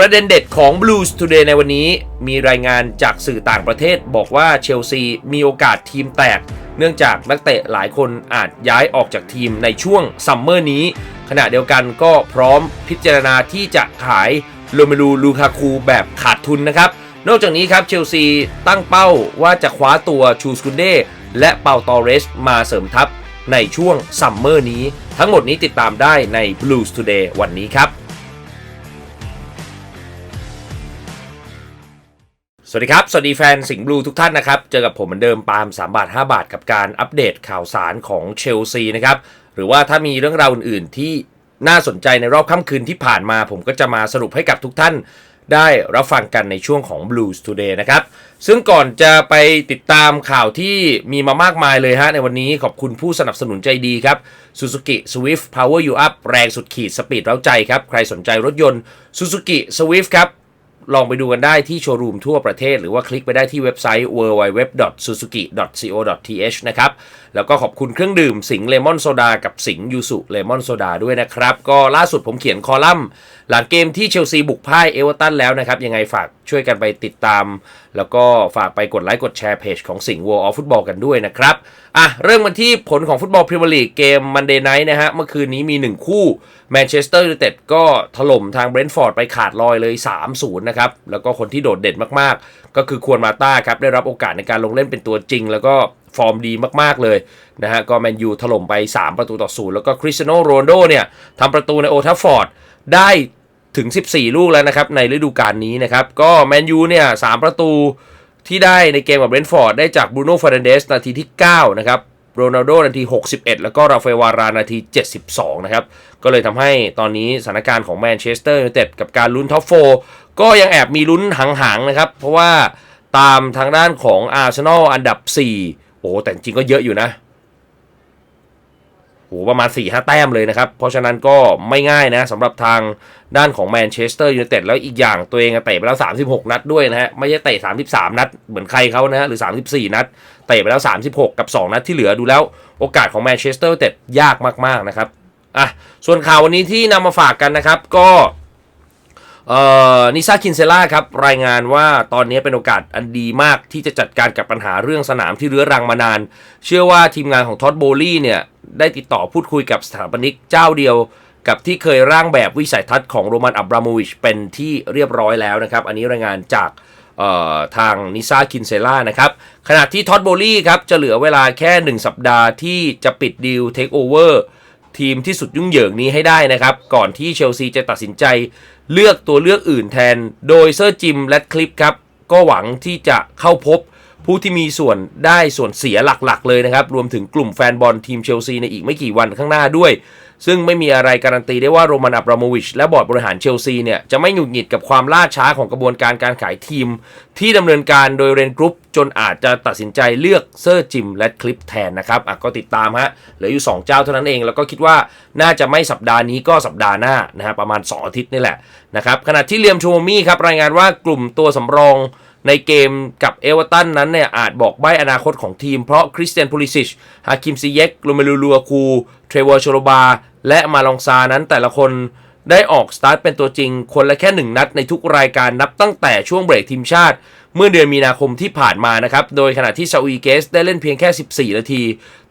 ประเด็นเด็ดของ Blues Today ในวันนี้มีรายงานจากสื่อต่างประเทศบอกว่าเชลซีมีโอกาสทีมแตก เนื่องจากนักเตะหลายคนอาจย้ายออกจากทีมในช่วงซัมเมอร์นี้ ขณะเดียวกันก็พร้อมพิจารณาที่จะขายโรเมลูลูคาคูแบบขาดทุนนะครับ นอกจากนี้ครับเชลซีตั้งเป้าว่าจะคว้าตัวชูสกุนเดและเปาตอเรสมาเสริมทัพในช่วงซัมเมอร์นี้ ทั้งหมดนี้ติดตามได้ใน Blues Today วันนี้ครับ วัสดีครับ สวัสดีแฟนสิงห์บลูทุกท่านนะครับ เจอกับผมเหมือนเดิมปาล์ม3บาท 5 บาท กับการอัปเดตข่าวสารของเชลซีนะครับ หรือว่าถ้ามีเรื่องราวอื่น ๆ ที่น่าสนใจในรอบค่ำคืนที่ผ่านมา ผมก็จะมาสรุปให้กับทุกท่าน ได้รับฟังกันในช่วงของ Blues Today นะครับ ซึ่งก่อนจะไปติดตามข่าวที่มีมามากมายเลยฮะในวันนี้ขอบคุณผู้สนับสนุนใจดีครับ Suzuki Swift Power You Up แรงสุดขีดสปีดเร้าใจครับใครสนใจรถยนต์ Suzuki Swift ครับ ลองไปดูกันได้ที่โชว์รูมทั่วประเทศ หรือว่าคลิกไปได้ที่เว็บไซต์ www.suzuki.co.th นะครับ แล้วก็ขอบคุณเครื่องดื่มสิงเลมอนโซดากับสิงยูสุเลมอนโซดาด้วยนะครับ ก็ล่าสุดผมเขียนคอลัมน์ หลังเกมที่เชลซีบุกพ่ายเอเวอร์ตันแล้วนะครับ ยังไงฝากช่วยกันไปติดตาม แล้วก็ฝากไปกดไลค์กดแชร์เพจของสิงห์ World of Football กันด้วยนะครับ อะ เริ่มกันที่ผลของฟุตบอลพรีเมียร์ลีกเกมมันเดย์ไนท์นะฮะ เมื่อคืนนี้มี 1 คู่แมนเชสเตอร์ยูไนเต็ดก็ถล่มทางเบรนท์ฟอร์ดไปขาดลอยเลย 3-0 นะครับ แล้วก็คนที่โดดเด่นมากๆ ก็คือควรมาต้าครับได้รับโอกาสในการลงเล่นเป็นตัวจริง แล้วก็ ฟอร์มดีมากๆเลยนะฮะก็แมนยูถล่มไป 3 ประตูต่อศูนย์แล้วก็คริสเตียโนโรนลโดเนี่ยทำประตูในโอทัฟฟอร์ดได้ถึง 14 ลูกแล้วนะครับ ในฤดูกาลนี้นะครับ ก็แมนยูเนี่ยสประตูที่ได้ในเกมกับเบรนท์ฟอร์ดได้จากบรูโน่ฟาร์นเดสนาทีที่ 9 นะครับโรนัลโดนาที 61 แล้วก็ราฟาเอลวารานาที 72 นะครับ ก็เลยทำให้ตอนนี้สถานการณ์ของแมนเชสเตอร์ยูไนเต็ดกับการลุ้นท็อปโฟก็ยังแอบมีลุ้นหางๆนะครับ เพราะว่าตามทางด้านของอาร์เซนอลอันดับ 4 โอ้แต่จริงก็เยอะอยู่นะโหประมาณ4ี่ห้าแต้มเลยนะครับ เพราะฉะนั้นก็ไม่ง่ายนะสำหรับทางด้านของแมนเชสเตอร์ยูไนเต็ดแล้วอีกอย่างตัวเองเตะไปแล้ว 36 นัดด้วยนะฮะ ไม่ใช่เตะ 33 นัด เหมือนใครเขานะฮะ หรือ 34 นัด เตะไปแล้ว 36 กับ 2 นัดที่เหลือดูแล้วโอกาสของแมนเชสเตอร์ยูไนเต็ดยากมาก ๆ นะครับอะส่วนข่าววันนี้ที่นำมาฝากกันนะครับก็ เอ่อนิซาคินเซล่าครับ รายงานว่าตอนนี้เป็นโอกาสอันดีมากที่จะจัดการกับปัญหาเรื่องสนามที่เรื้อรังมานาน เชื่อว่าทีมงานของท็อตโบลี่เนี่ย ได้ติดต่อพูดคุยกับสถาปนิกเจ้าเดียว กับที่เคยร่างแบบวิสัยทัศน์ของโรมันอับราโมวิชเป็นที่เรียบร้อยแล้วนะครับ อันนี้รายงานจากทางนิซาคินเซล่านะครับขณะที่ท็อตโบลี่ครับจะเหลือเวลาแค่ 1 สัปดาห์ที่จะปิดดีลเทคโอเวอร์ ทีมที่สุดยุ่งเหยิงนี้ให้ได้นะครับ ก่อนที่เชลซีจะตัดสินใจเลือกตัวเลือกอื่นแทน โดยเซอร์จิมและคลิปครับ ก็หวังที่จะเข้าพบผู้ที่มีส่วนได้ส่วนเสียหลักๆ เลยนะครับ รวมถึงกลุ่มแฟนบอลทีมเชลซีในอีกไม่กี่วันข้างหน้าด้วย ซึ่งไม่มีอะไรการันตีได้ว่าโรมันอับราโมวิชและบอร์ดบริหารเชลซีเนี่ยจะไม่หงุดหงิดกับความล่าช้าของกระบวนการการขายทีม ที่ดำเนินการโดยเรนกรุ๊ปจนอาจจะตัดสินใจเลือกเซอร์จิมและคลิปแทนนะครับอะก็ติดตามฮะเหลืออยู่ 2 เจ้าเท่านั้นเอง แล้วก็คิดว่าน่าจะไม่สัปดาห์นี้ก็สัปดาห์หน้านะฮะประมาณ 2 อาทิตย์นี่แหละนะครับขณะที่เลียมชูมมี่ครับรายงานว่ากลุ่มตัวสำรองในเกมกับเอเวอร์ตันนั้นเนี่ยอาจบอกใบ้อนาคตของทีมเพราะคริสเตียนพูลิซิชฮาคิมซีเยกโรเมลูลูอาคูเทรเวอร์โชโลบา และมาลองซานั้นแต่ละคนได้ออกสตาร์ทเป็นตัวจริง คนละแค่หนึ่งนัดในทุกรายการนับตั้งแต่ช่วงเบรกทีมชาติ เมื่อเดือนมีนาคมที่ผ่านมานะครับ โดยขณะที่ซาอุอีเกสได้เล่นเพียงแค่ 14 นาที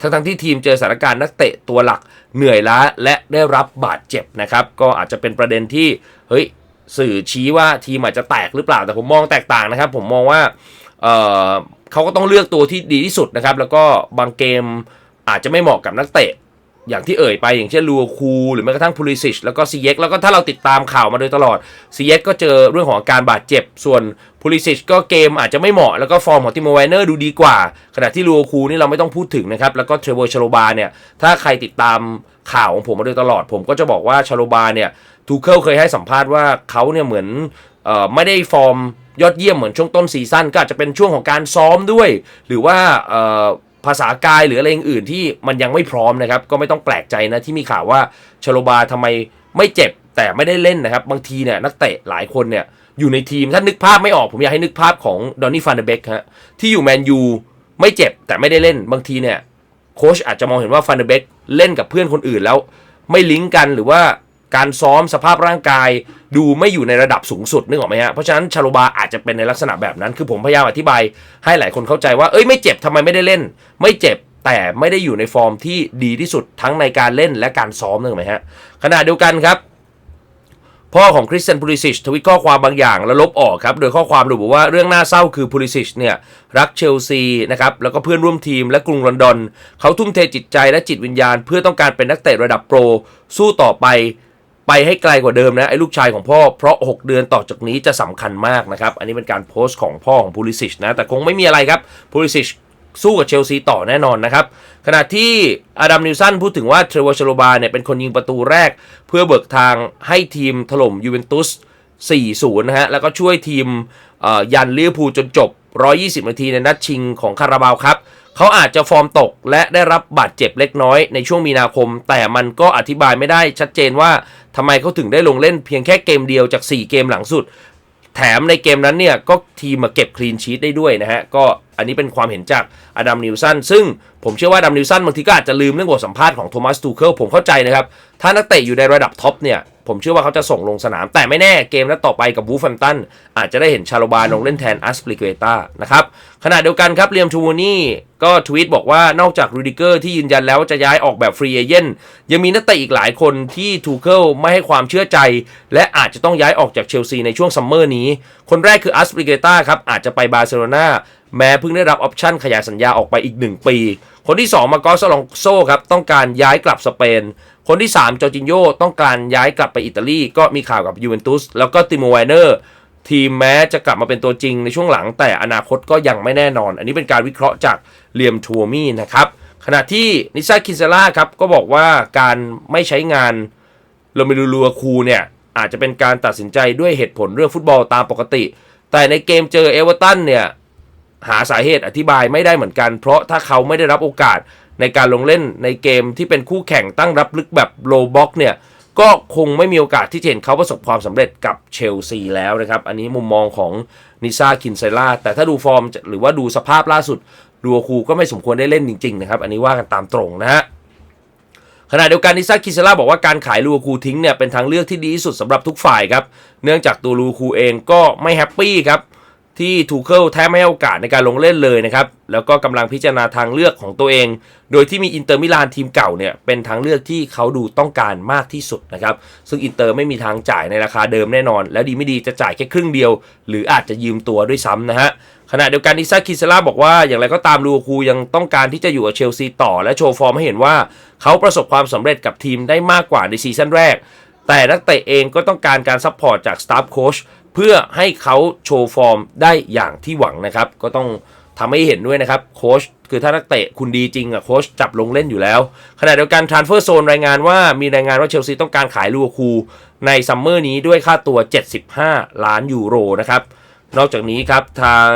ทั้งทั้งที่ทีมเจอสถานการณ์นักเตะตัวหลักเหนื่อยล้าและได้รับบาดเจ็บนะครับ ก็อาจจะเป็นประเด็นที่เฮ้ยสื่อชี้ว่าทีมอาจจะแตกหรือเปล่าแต่ผมมองแตกต่างนะครับ ผมมองว่าเเขาก็ต้องเลือกตัวที่ดีที่สุดนะครับ แล้วก็บางเกมอาจจะไม่เหมาะกับนักเตะ อย่างที่เอ่ยไปอย่างเช่นลูคูหรือแม้กระทั่งพูลิซิชแล้วก็ซีเยกแล้วก็ถ้าเราติดตามข่าวมาโดยตลอดซีเยกก็เจอเรื่องของอาการบาดเจ็บ ส่วนพูลิซิชก็เกมอาจจะไม่เหมาะแล้วก็ฟอร์มของติโมไวเนอร์ดูดีกว่า ขณะที่ลูคูนี่เราไม่ต้องพูดถึงนะครับ แล้วก็เทรเวอร์ชโลบาเนี่ย ถ้าใครติดตามข่าวของผมมาโดยตลอด ผมก็จะบอกว่าชโลบาเนี่ยทูเคิลเคยให้สัมภาษณ์ว่าเขาเนี่ยเหมือนออไม่ได้ฟอร์มยอดเยี่ยมเหมือนช่วงต้นซีซั่นก็อาจจะเป็นช่วงของการซ้อมด้วย หรือว่า ภาษากายหรืออะไรอื่นที่มันยังไม่พร้อมนะครับ ก็ไม่ต้องแปลกใจนะที่มีข่าวว่าชโลบาทำไมไม่เจ็บแต่ไม่ได้เล่นนะครับ บางทีเนี่ยนักเตะหลายคนเนี่ยอยู่ในทีมถ้านึกภาพไม่ออกผมอยากให้นึกภาพของดอนนี่ฟานเดเบกฮะที่อยู่แมนยูไม่เจ็บแต่ไม่ได้เล่นบางทีเนี่ยโค้ชอาจจะมองเห็นว่าฟานเดเบกเล่นกับเพื่อนคนอื่นแล้ว ไม่ลิงก์กันหรือว่า การซ้อมสภาพร่างกาย ดูไม่อยู่ในระดับสูงสุดนึกออกไหมฮะเพราะฉะนั้นชาโลบาอาจจะเป็นในลักษณะแบบนั้น คือผมพยายามอธิบาย ให้หลายคนเข้าใจว่าเอ้ยไม่เจ็บทำไมไม่ได้เล่น ไม่เจ็บแต่ไม่ได้อยู่ในฟอร์มที่ดีที่สุดทั้งในการเล่นและการซ้อมนึกออกไหมฮะขณะเดียวกันครับพ่อของคริสเตนพูลิซิชทวิตข้อความบางอย่างแล้วลบออกครับ โดยข้อความระบุว่าเรื่องน่าเศร้าคือพูลิซิชเนี่ย รักเชลซีนะครับ แล้วก็เพื่อนร่วมทีมและกรุงลอนดอน เขาทุ่มเทจิตใจและจิตวิญญาณ เพื่อต้องการเป็นนักเตะระดับโปร สู้ต่อไป ไปให้ไกลกว่าเดิมนะไอ้ลูกชายของพ่อ เพราะ 6 เดือนต่อจากนี้จะสำคัญมากนะครับ อันนี้เป็นการโพสต์ของพ่อของพูลิซิชนะ แต่คงไม่มีอะไรครับพูลิซิชสู้กับเชลซีต่อแน่นอนนะครับ ขณะที่อดัมนิวสันพูดถึงว่าเทรวอร์ชโลบาเนี่ยเป็นคนยิงประตูแรก เพื่อเบิกทางให้ทีมถล่มยูเวนตุส 4-0 นะฮะ แล้วก็ช่วยทีมยันลิเวอร์พูลจนจบ 120 นาทีในนัดชิงของคาราบาวครับ เขาอาจจะฟอร์มตกและได้รับบาดเจ็บเล็กน้อยในช่วงมีนาคม แต่มันก็อธิบายไม่ได้ชัดเจนว่าทำไมเขาถึงได้ลงเล่นเพียงแค่เกมเดียวจาก 4 เกมหลังสุด แถมในเกมนั้นเนี่ยก็ทีมมาเก็บคลีนชีตได้ด้วยนะฮะก็ อันนี้เป็นความเห็นจากอดัมนิวสันซึ่งผมเชื่อว่าอดัมนิวสันบางทีก็อาจจะลืมเรื่องบทสัมภาษณ์ของโทมัสตูเคิลผมเข้าใจนะครับ ถ้านักเตะอยู่ในระดับท็อปเนี่ย ผมเชื่อว่าเขาจะส่งลงสนาม แต่ไม่แน่เกมนัดต่อไปกับวูฟแฟมตันอาจจะได้เห็นชาโลบาลงเล่นแทนอัสปลิเกตานะครับขณะเดียวกันครับเรียมทูมูนี่ก็ทวีตบอกว่านอกจากรูดิเกอร์ที่ยืนยันแล้วว่าจะย้ายออกแบบฟรีเอเจนยังมีนักเตะอีกหลายคนที่ทูเคิลไม่ให้ความเชื่อใจ และอาจจะต้องย้ายออกจากเชลซีในช่วงซัมเมอร์นี้ คนแรกคืออัสปลิเกตาครับอาจจะไปบาร์เซโลนาแม้เพิ่งได้รับออปชั่นขยายสัญญาออกไปอีก 1 ปี คนที่ 2 มากอสลองโซครับ ต้องการย้ายกลับสเปน คนที่ 3 จอจินโยต้องการย้ายกลับไปอิตาลี ก็มีข่าวกับยูเวนตุสแล้วก็ติโมไวเนอร์ทีมแม้จะกลับมาเป็นตัวจริงในช่วงหลังแต่อนาคตก็ยังไม่แน่นอน อันนี้เป็นการวิเคราะห์จากเลียมทัวมี่นะครับขณะที่นิซาคินเซล่าครับก็บอกว่าการไม่ใช้งานโรเมลูลัวคูเนี่ยอาจจะเป็นการตัดสินใจด้วยเหตุผลเรื่องฟุตบอลตามปกติ แต่ในเกมเจอเอเวอร์ตันเนี่ย หาสาเหตุอธิบายไม่ได้เหมือนกัน เพราะถ้าเขาไม่ได้รับโอกาสในการลงเล่นในเกมที่เป็นคู่แข่งตั้งรับลึกแบบโลบ็อกเนี่ยก็คงไม่มีโอกาสที่จะเห็นเขาประสบความสำเร็จกับเชลซีแล้วนะครับ อันนี้มุมมองของนิซาคินเซล่าแต่ถ้าดูฟอร์มหรือว่าดูสภาพล่าสุดดัวคูก็ไม่สมควรได้เล่นจริง ๆ นะครับ อันนี้ว่ากันตามตรงนะฮะขณะเดียวกันนิซาคิเซล่าบอกว่าการขายลูคูทิ้งเนี่ยเป็นทางเลือกที่ดีที่สุดสำหรับทุกฝ่ายครับ เนื่องจากตัวลูคูเองก็ไม่แฮปปี้ครับ ที่ทูเคิลแทบไม่ให้โอกาสในการลงเล่นเลยนะครับ แล้วก็กำลังพิจารณาทางเลือกของตัวเอง โดยที่มีอินเตอร์มิลานทีมเก่าเนี่ย เป็นทางเลือกที่เขาดูต้องการมากที่สุดนะครับ ซึ่งอินเตอร์ไม่มีทางจ่ายในราคาเดิมแน่นอน แล้วดีไม่ดีจะจ่ายแค่ครึ่งเดียว หรืออาจจะยืมตัวด้วยซ้ำนะฮะขณะเดียวกันนิซาคิเซล่าบอกว่าอย่างไรก็ตามลูคูยังต้องการที่จะอยู่กับเชลซีต่อ และโชว์ฟอร์มให้เห็นว่า เขาประสบความสำเร็จกับทีมได้มากกว่าในซีซั่นแรกแต่นักเตะเองก็ต้องการการซัพพอร์ตจากสตาฟโค้ช เพื่อให้เขาโชว์ฟอร์มได้อย่างที่หวังนะครับ ก็ต้องทำให้เห็นด้วยนะครับโค้ชคือถ้านักเตะคุณดีจริงอะโค้ชจับลงเล่นอยู่แล้ว ขณะเดียวกันทรานเฟอร์โซนรายงานว่ามีรายงานว่าเชลซีต้องการขายลูคูในซัมเมอร์นี้ด้วยค่าตัว 75 ล้านยูโรนะครับ นอกจากนี้ครับทาง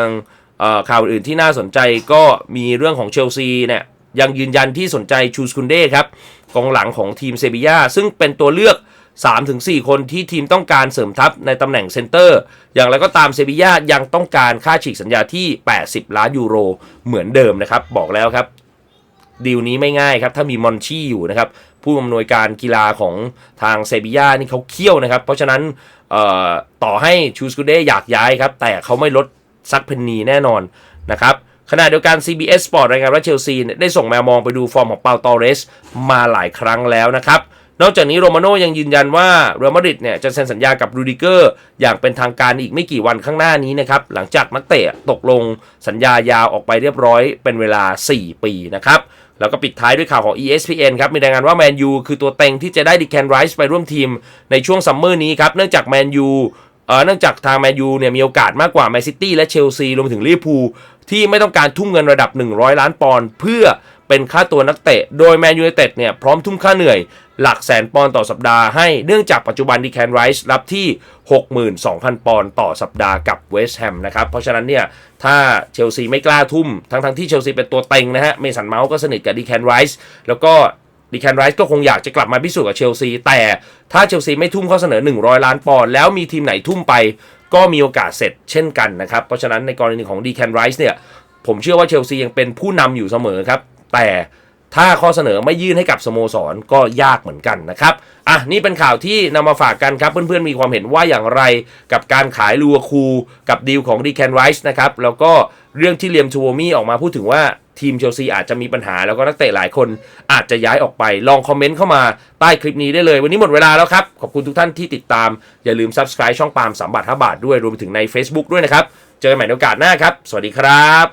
ข่าวอื่นที่น่าสนใจก็มีเรื่องของเชลซีเนี่ยยังยืนยันที่สนใจชูสคุนเด้ครับกองหลังของทีมเซบียาซึ่งเป็นตัวเลือก 3-4 คนที่ทีมต้องการเสริมทัพในตำแหน่งเซนเตอร์ อย่างไรก็ตามเซบียายังต้องการค่าฉีกสัญญาที่ 80 ล้านยูโรเหมือนเดิมนะครับ บอกแล้วครับดีลนี้ไม่ง่ายครับ ถ้ามีมอนชี่อยู่นะครับ ผู้อำนวยการกีฬาของทางเซบียานี่เขาเคี่ยวนะครับ เพราะฉะนั้นต่อให้ชูสกูเดอยากย้ายครับ แต่เขาไม่ลดซักเพนนีแน่นอนนะครับขณะเดียวกัน CBS Sport รายงานว่าเชลซีได้ส่งแมวมองไปดูฟอร์มของเปาตอเรสมาหลายครั้งแล้วนะครับ นอกจากนี้โรมาโน่ยังยืนยันว่าเรอัลมาดริดเนี่ยจะเซ็นสัญญากับรูดิเกอร์อย่างเป็นทางการอีกไม่กี่วันข้างหน้านี้นะครับหลังจากนักเตะตกลงสัญญายาวออกไปเรียบร้อยเป็นเวลา 4 ปีนะครับแล้วก็ปิดท้ายด้วยข่าวของ ESPN ครับ มีรายงานว่าแมนยูคือตัวเต็งที่จะได้ดิแคนไรส์ไปร่วมทีมในช่วงซัมเมอร์นี้ครับ เนื่องจากแมนยูเอ่อเนื่องจากทางแมนยูเนี่ยมีโอกาสมากกว่าแมนซิตี้และเชลซีรวมถึงลิเวอร์พูลที่ไม่ต้องการทุ่มเงินระดับ 100 ล้านปอนด์เพื่อ เป็นค่าตัวนักเตะ โดยแมนยูไนเต็ดเนี่ยพร้อมทุ่มค่าเหนื่อยหลักแสนปอนต่อสัปดาห์ให้ เนื่องจากปัจจุบันดิแคนไรส์รับที่ 62,000 ปอนต่อสัปดาห์กับเวสต์แฮมนะครับ เพราะฉะนั้นเนี่ย ถ้าเชลซีไม่กล้าทุ่ม ทั้งทั้งๆที่เชลซีเป็นตัวเต็งนะฮะ เมสันเมาส์ก็สนิทกับดิแคนไรส์แล้วก็ดิแคนไรส์ก็คงอยากจะกลับมาพิสูจน์กับเชลซี แต่ถ้าเชลซีไม่ทุ่มข้อเสนอ 100 ล้านปอนด์แล้วมีทีมไหนทุ่มไป ก็มีโอกาสเสร็จเช่นกันนะครับ เพราะฉะนั้นในกรณีของดีแคนไรส์เนี่ยผมเชื่อว่าเชลซียังเป็นผู้นำอยู่เสมอครับ แต่ถ้าข้อเสนอไม่ยื่นให้กับสโมสรก็ยากเหมือนกันนะครับ อะ นี่เป็นข่าวที่นำมาฝากกันครับ เพื่อนๆ มีความเห็นว่าอย่างไรกับการขายลูอาคู กับดีลของดีแคนไรส์นะครับ แล้วก็เรื่องที่เลียมทูโวมี่ออกมาพูดถึงว่าทีมเชลซีอาจจะมีปัญหาแล้วก็นักเตะหลายคนอาจจะย้ายออกไป ลองคอมเมนต์เข้ามาใต้คลิปนี้ได้เลย วันนี้หมดเวลาแล้วครับ ขอบคุณทุกท่านที่ติดตาม อย่าลืม Subscribe ช่องปาล์มสามบาท5บาทด้วยรวมถึงใน Facebook ด้วยนะครับ เจอกันใหม่ในโอกาสหน้าครับ สวัสดีครับ